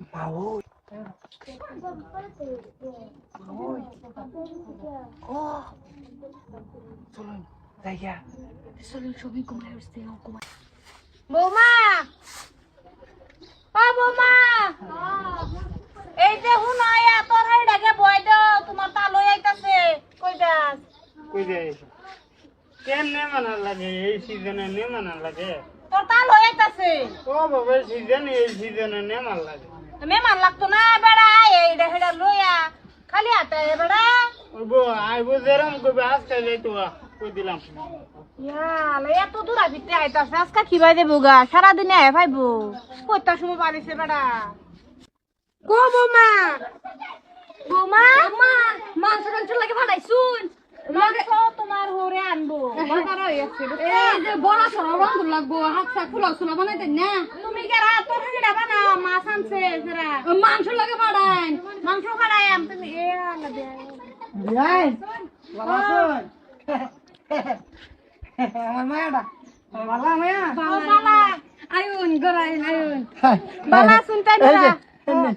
মা ওই ওই ও চলুন জায়গা চলুন সবাই ঘুমায় উঠতে ঘুমায় বৌমা ও বৌমা এই যে হুন আয়া তোর হাই ডাকে বয় দাও তোমার তা লই আইতাছে কই যাস কই যায় কেন নেমানা লাগে এই সিজনে নেমানা লাগে তোর তা লই আইতাছে ও বাবা সিজন এই সিজনে নেমান লাগে মেমান লাগতো না বেড়া এই হেডা লইয়া খালি হাতে বেড়া। বো আইবো যেরম কইবে আজকে যাইতো কই দিলাম। ইয়ালে এত দূর আইতে আইতাছে আজকে খিবাই দেবো গা? সারাদিনে আয় ভাইবো কইতা সময় পারিছে বেড়া। কো বৌমা। বৌমা? মা মাংস টাংস লাগে ভাড়াইছুন মাংস তোমার হরে আনব এই যে বড় সড় রঙ লাগবো হাত চা ফুলা ফুলা বানাইতে না? তুমি কেরা তোর হাঁড়িটা বানা মাছ আনছে সেরা মাংস লাগে ভাড়াইন মাংস খাড়াই আম তুমি এ আলা দে। বালা আয়ুন গরাইন আয়ুন। বালা শুনতে তাই না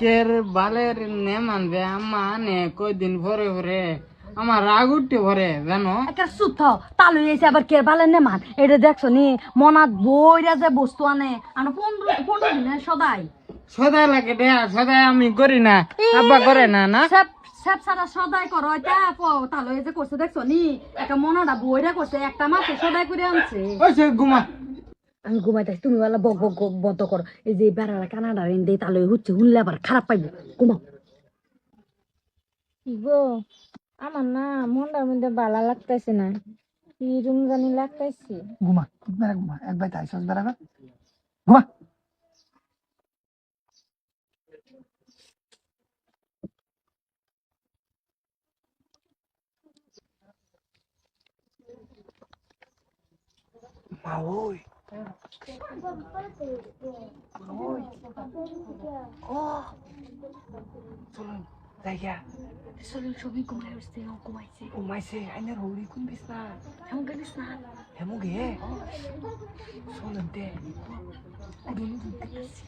কের বালের নেমান বে আম্মা আনে কই দিন ভরে ভরে আমার রাগ উঠতে ভরে জানো একটা সুথ তালু এসে আবার কে ভালো নে মান এটা দেখছ নি মনাত বইরা যে বস্তু আনে আনো পনেরো পনেরো দিনে সদাই সদাই লাগে দে সদাই আমি করি না আব্বা করে না না সব সারা সদাই করো এটা তালু এসে করছে দেখছ নি? একটা মনাটা বইরা করছে একটা মাছ সদাই করে আনছে। ওই সে ঘুমা। আমি ঘুমাইতেছি তুমি বলা বক বক বন্ধ করো। এই যে বেড়ারা কানাডা রেন দেই তাহলে হচ্ছে শুনলে আবার খারাপ পাইবো। ঘুমাও। গো আমার না মনটার মধ্যে ভালো লাগতেছে না। কি রুম জানি লাগতেছে? ঘুমা ঘুমা এক বাই তাই সস বেড়া ঘুমা। মা ওই ওই ও চলুন জায়গা চলুন সবাই ঘুমায় উঠতে ঘুমাইছে ঘুমাইছে আইনার হৌরি কোন বিছনা এমন জানিস না হেমু গে চলুন দে কুদুন দেখতেছি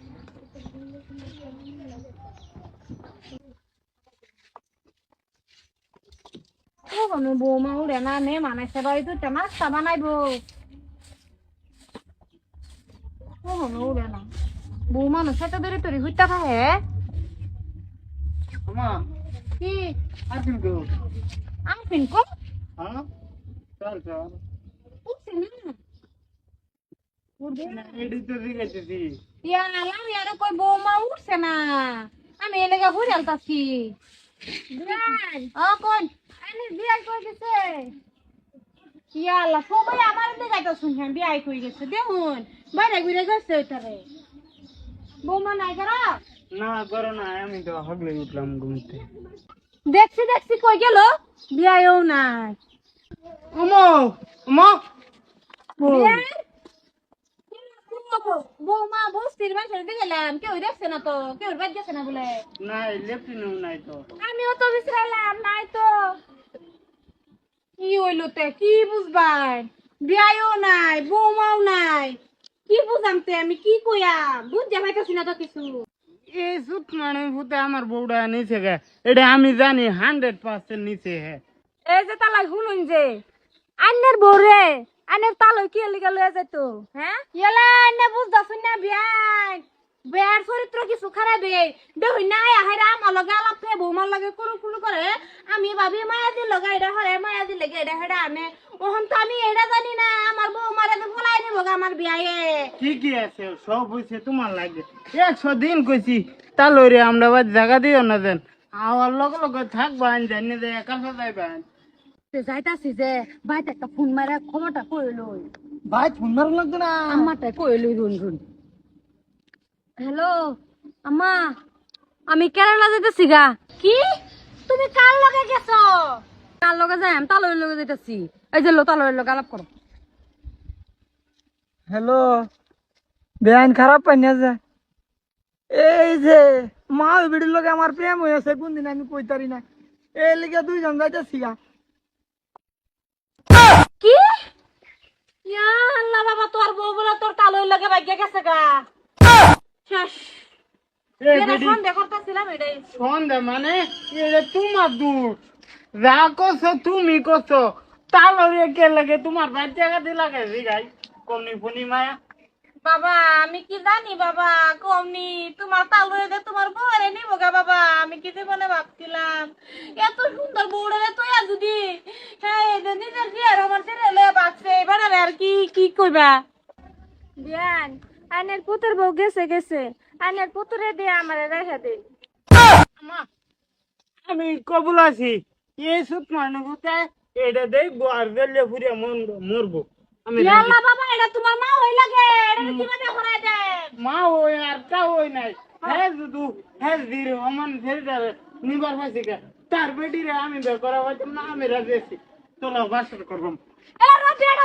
ও কোনো বৌমা উড়ে না নে মানাইছে বাড়ি তো নাস্তা বানাইবো ও কোনো উড়ে না। বৌমা নো সেটা ধরে তরি হইতা থাকে আমা কি? আসিল গো আমি ফিন কম? হ্যাঁ? চল চল। উঠছে না। আমি আর কই বৌমা উঠছে না। আমি এলাকা ঘুরে আলতাছি। কোন? সবাই আমার দেখাইতো শুনছেন বিয়াই কই গেছে। দেখুন। বাইরে ঘুরে গেছে ওইটারে বৌমা নাই করা না করো না আমি তো হগলে উঠলাম ঘুমতে দেখছি দেখছি কই গেল? বিয়াইও নাই। ওমো ওমো। বৌমা বস্তির বাসার দিকে গেলাম কেউ দেখছে না তো কেউ বাদ গেছে না বলে। নাই লেফটিনেও নাই তো। আমিও তো বিশ্রাইলাম নাই তো। কি হইল তে কি বুঝবাই? বিয়াইও নাই বৌমাও নাই। কি বুঝামতে আমি কি কইয়াম বুঝতে পাইতাছি না তো কিছু। এই সুত মানে ভূতে আমার বউটা নিচে গে। এটা আমি জানি হান্ড্রেড পার্সেন্ট নিচে হে। এই যে তালাই শুনুন যে। আন্নের বউরে আন্নের তালই কি লিগা লয়ে যাইতো? হ্যাঁ ইয়ালা আন্নে বুঝদাছুন না বিয়াই। বেয়ার চরিত্র কিছু খারাপ। হে দেখুন না আহেরা আমার লগে আলাপ ফে বৌমার লগে কুরু কুরু। করে আমি ভাবি মায়া দি লগা এটা হরে মায়া দি লেগে এটা হেডা। আনে ওহন তো আমি এটা জানি না আমার বউ মারে তো ফলাই নিব আমার বিয়ায়ে। কি কি আছে সব হয়েছে তোমার লাগে। একশো দিন কইছি তা তালরে আমরা বাদ জায়গা দিও না দেন। আমার লগে লগে থাকবা আন জানি যে একা যাইবা সে যাইতাছি যে বাইতে একটা ফোন মারা ক্ষমতা কই লই ভাই ফোন মারুন লাগতো না। আম্মাটাই কই লই রুন রুন। হ্যালো আম্মা আমি কেরালা যাইতেছি গা। কি? তুমি কার লগে গেছো? কার লগে যাই আমি তালয়ের লগে যাইতেছি। এই যে লো তালয়ের লগে আলাপ করো। হ্যালো বেআইন খারাপ পাই না যে এই যে মা বিড়ির লগে আমার প্রেম হয়েছে কোন দিন আমি কইতারি না। এই লিগে দুইজন যাইতেছি গা। কি? ইয়া লাগে গেছে গা। শেষ। সন্দেহ করতেছিলাম এটাই। সন্ধ্যা মানে? এটা তোমার দূর যা করছ তুমি করছ। তালরে কে লাগে তোমার বাচ্চা কাছে লাগে জিগাই কমনি ফনি মায়া। বাবা আমি কি জানি বাবা কমনি তোমার তালু দে তোমার বউরে নিব গা বাবা আমি কি জীবনে ভাবছিলাম? এত সুন্দর বউরে তুই আর যদি হ্যাঁ নিজের বিয়ের আমার ছেড়ে লয়ে বাঁচছে এবার আর কি কি কইবা? বিয়ান আইনের পুতুর বউ গেছে গেছে। আইনের পুতুরে দিয়ে আমার রেখে দে। আমা, আমি কবুল আছি। এই সুত মানুষ এটা দেখব আর বেলে ফুরিয়া মরবো আমি। ইয়াল্লা বাবা এটা তোমার মা হই লাগে এটা কীভাবে হরাই দেয় মা ওই আর তা ওই নাই। হ্যাঁ। শুধু হ্যাঁ দির অমান ছেড়ে নিবার পাইছি কে? তার বেটি রে আমি বের করা হইতাম না আমি রাজি আছি চলো বাসর করবাম। এ রাতে এটা